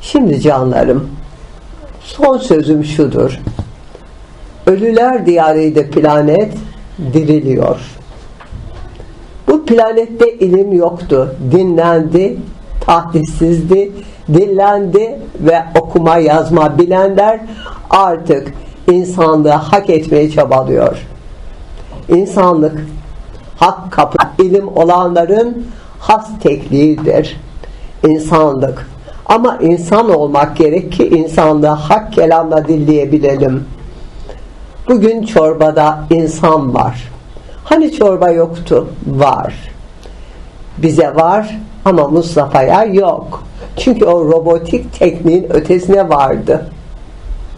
Şimdi canlarım, son sözüm şudur. Ölüler diyarıydı planet, diriliyor. Bu planette ilim yoktu, dinlendi, tahdissizdi, dinlendi ve okuma yazma bilenler artık insanlığı hak etmeye çabalıyor. İnsanlık hak kapı ilim olanların has tekliğidir. İnsanlık. Ama insan olmak gerek ki insanlığı hak kelamla dinleyebilelim. Bugün çorbada insan var. Hani çorba yoktu? Var. Bize var ama Mustafa'ya yok. Çünkü o robotik tekniğin ötesine vardı.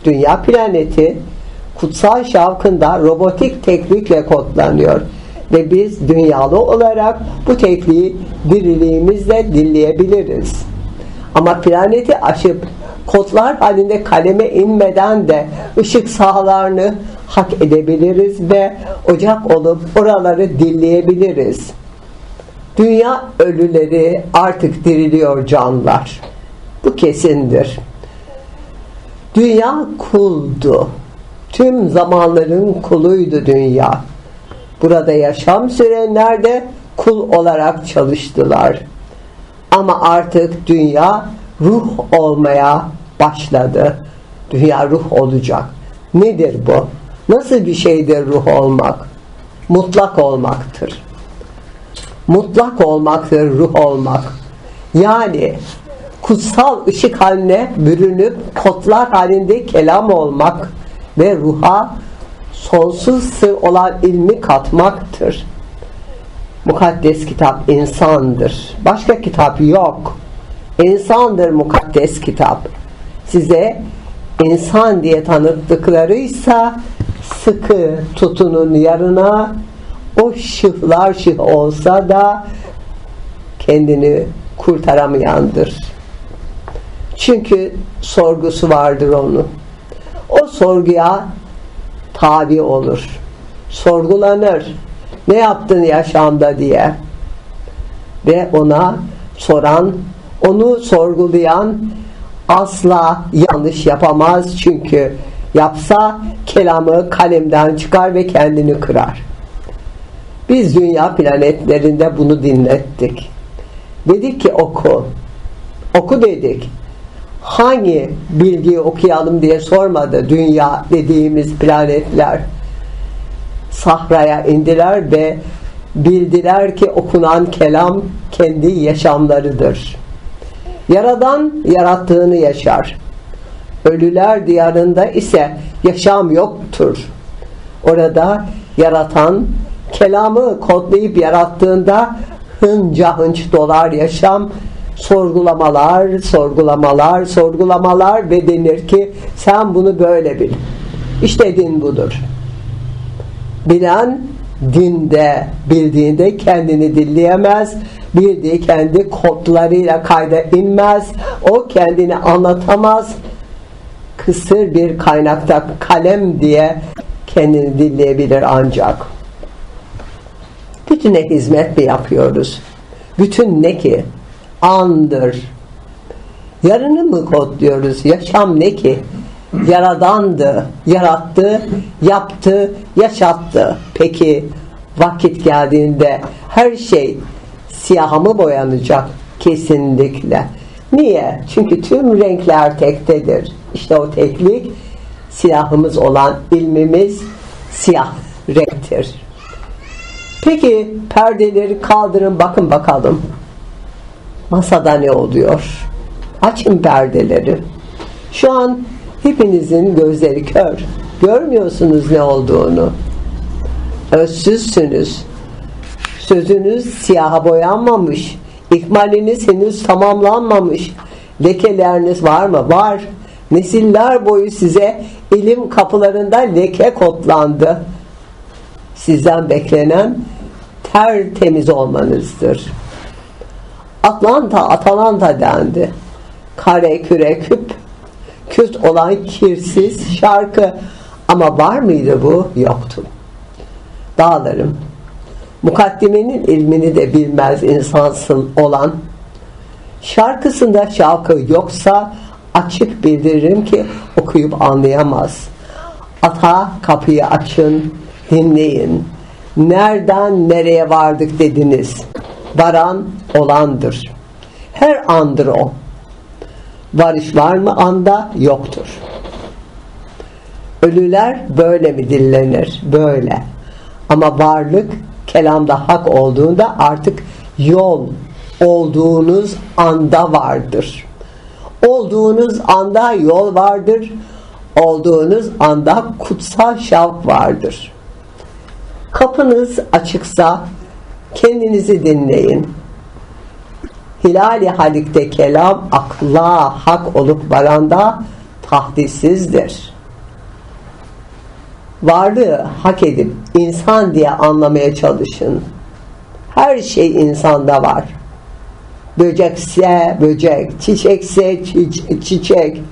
Dünya planeti kutsal şavkında robotik teknikle kodlanıyor. Ve biz dünyalı olarak bu tekniği diriliğimizle dinleyebiliriz. Ama planeti aşıp kodlar halinde kaleme inmeden de ışık sahalarını hak edebiliriz ve ocak olup oraları dinleyebiliriz. Dünya ölüleri artık diriliyor canlar. Bu kesindir. Dünya kuldu. Tüm zamanların kuluydu dünya. Burada yaşam sürenler de kul olarak çalıştılar. Ama artık dünya ruh olmaya başladı. Dünya ruh olacak. Nedir bu? Nasıl bir şeydir ruh olmak? Mutlak olmaktır. Mutlak olmaktır ruh olmak. Yani kutsal ışık haline bürünüp kodlar halinde kelam olmak ve ruha sonsuz sır olan ilmi katmaktır. Mukaddes kitap insandır. Başka kitap yok. İnsandır mukaddes kitap. Size insan diye tanıttıklarıysa sıkı tutunun yarına o şıhlar şıh olsa da kendini kurtaramayandır. Çünkü sorgusu vardır onun. O sorguya tabi olur. Sorgulanır. Ne yaptın yaşamda diye. Ve ona soran, onu sorgulayan asla yanlış yapamaz. Çünkü yapsa kelamı kalemden çıkar ve kendini kırar. Biz dünya planetlerinde bunu dinlettik. Dedik ki oku. Oku dedik. Hangi bilgiyi okuyalım diye sormadı dünya dediğimiz planetler. Sahraya indiler ve bildiler ki okunan kelam kendi yaşamlarıdır. Yaradan yarattığını yaşar. Ölüler diyarında ise yaşam yoktur. Orada yaratan kelamı kodlayıp yarattığında hınca hınç dolar yaşam sorgulamalar, sorgulamalar, sorgulamalar ve denir ki sen bunu böyle bil. İşte din budur. Bilen dinde bildiğinde kendini dinleyemez, bildiği kendi kodlarıyla kayda inmez, o kendini anlatamaz, kısır bir kaynakta kalem diye kendini dinleyebilir ancak. Bütüne hizmet mi yapıyoruz? Bütün ne ki? Andır. Yarını mı kodluyoruz? Yaşam ne ki? Yaradandı, yarattı, yaptı, yaşattı. Peki vakit geldiğinde her şey siyaha mı boyanacak? Kesinlikle. Niye? Çünkü tüm renkler tektedir. İşte o teklik siyahımız olan ilmimiz siyah renktir. Peki perdeleri kaldırın bakın bakalım. Masada ne oluyor? Açın perdeleri. Şu an hepinizin gözleri kör. Görmüyorsunuz ne olduğunu. Özsüzsünüz. Sözünüz siyaha boyanmamış. İkmaliniz henüz tamamlanmamış. Lekeleriniz var mı? Var. Nesiller boyu size ilim kapılarında leke kodlandı. Sizden beklenen tertemiz olmanızdır. Atlanta, Atalanta dendi. Kare, küre, küp, küt olan kirsiz şarkı. Ama var mıydı bu? Yoktu. Dağlarım. Mukaddimenin ilmini de bilmez insansın olan. Şarkısında şarkı yoksa açık bildiririm ki okuyup anlayamaz. Ata kapıyı açın, dinleyin. Nereden nereye vardık dediniz. Varan olandır. Her andır o. Varış var mı anda yoktur. Ölüler böyle mi dillenir? Böyle. Ama varlık kelamda hak olduğunda artık yol olduğunuz anda vardır. Olduğunuz anda yol vardır. Olduğunuz anda kutsal şavk vardır. Kapınız açıksa kendinizi dinleyin. Hilali halikte kelam akla hak olup varanda tahdissizdir. Varlığı hak edip insan diye anlamaya çalışın. Her şey insanda var. Böcekse böcek, çiçekse çiç- çiçek.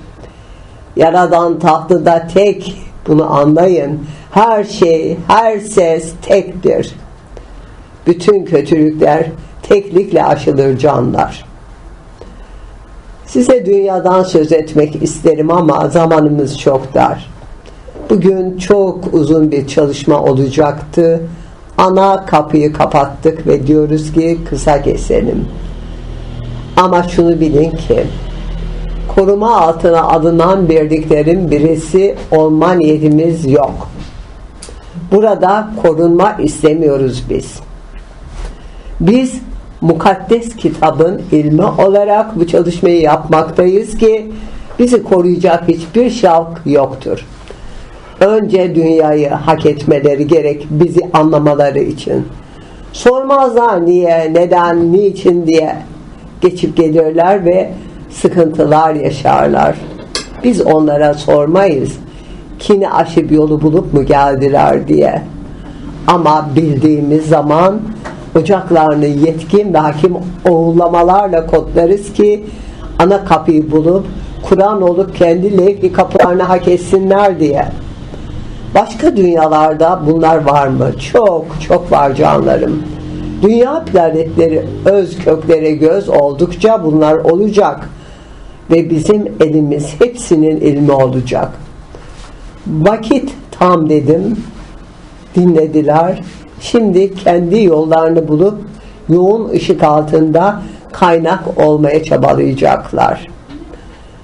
Yaradan tahtıda tek, bunu anlayın. Her şey, her ses tektir. Bütün kötülükler teklikle aşılır canlar. Size dünyadan söz etmek isterim ama zamanımız çok dar. Bugün çok uzun bir çalışma olacaktı. Ana kapıyı kapattık ve diyoruz ki kısa keselim. Ama şunu bilin ki koruma altına alınan birliklerin birisi olma niyetimiz yok. Burada korunma istemiyoruz biz. Biz mukaddes kitabın ilmi olarak bu çalışmayı yapmaktayız ki bizi koruyacak hiçbir şavk yoktur. Önce dünyayı hak etmeleri gerek bizi anlamaları için. Sormazlar niye, neden, niçin diye geçip gelirler ve sıkıntılar yaşarlar. Biz onlara sormayız. Kini aşıp yolu bulup mu geldiler diye. Ama bildiğimiz zaman ocaklarını yetkin ve hakim oğullamalarla kodlarız ki ana kapıyı bulup Kur'an olup kendi levh kapılarını hak etsinler diye. Başka dünyalarda bunlar var mı? Çok çok var canlarım. Dünya planetleri öz köklere göz oldukça bunlar olacak. Ve bizim elimiz hepsinin ilmi olacak. Vakit tam dedim. Dinlediler. Şimdi kendi yollarını bulup yoğun ışık altında kaynak olmaya çabalayacaklar.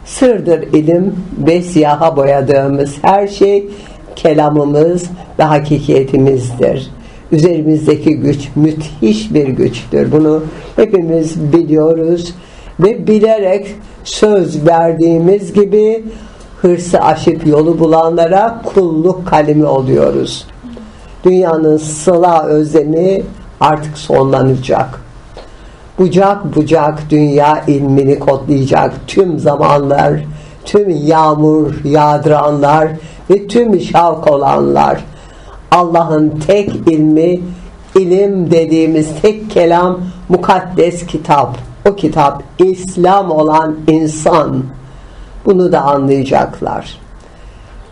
Sırdır ilim ve siyaha boyadığımız her şey kelamımız ve hakikiyetimizdir. Üzerimizdeki güç müthiş bir güçtür. Bunu hepimiz biliyoruz ve bilerek söz verdiğimiz gibi hırsı aşıp yolu bulanlara kulluk kalemi oluyoruz. Dünyanın sıla özlemi artık sonlanacak. Bucak bucak dünya ilmini kodlayacak tüm zamanlar, tüm yağmur yağdıranlar ve tüm şavk olanlar. Allah'ın tek ilmi, ilim dediğimiz tek kelam mukaddes kitap. O kitap İslam olan insan. Bunu da anlayacaklar.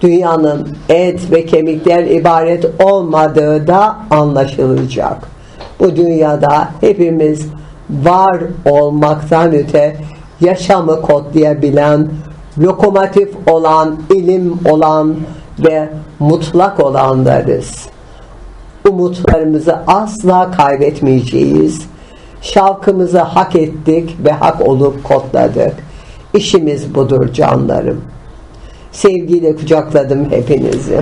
Dünyanın et ve kemikten ibaret olmadığı da anlaşılacak. Bu dünyada hepimiz var olmaktan öte yaşamı kodlayabilen, lokomotif olan, ilim olan ve mutlak olanlarız. Umutlarımızı asla kaybetmeyeceğiz. Şavkımızı hak ettik ve hak olup kodladık. İşimiz budur canlarım. Sevgiyle kucakladım hepinizi.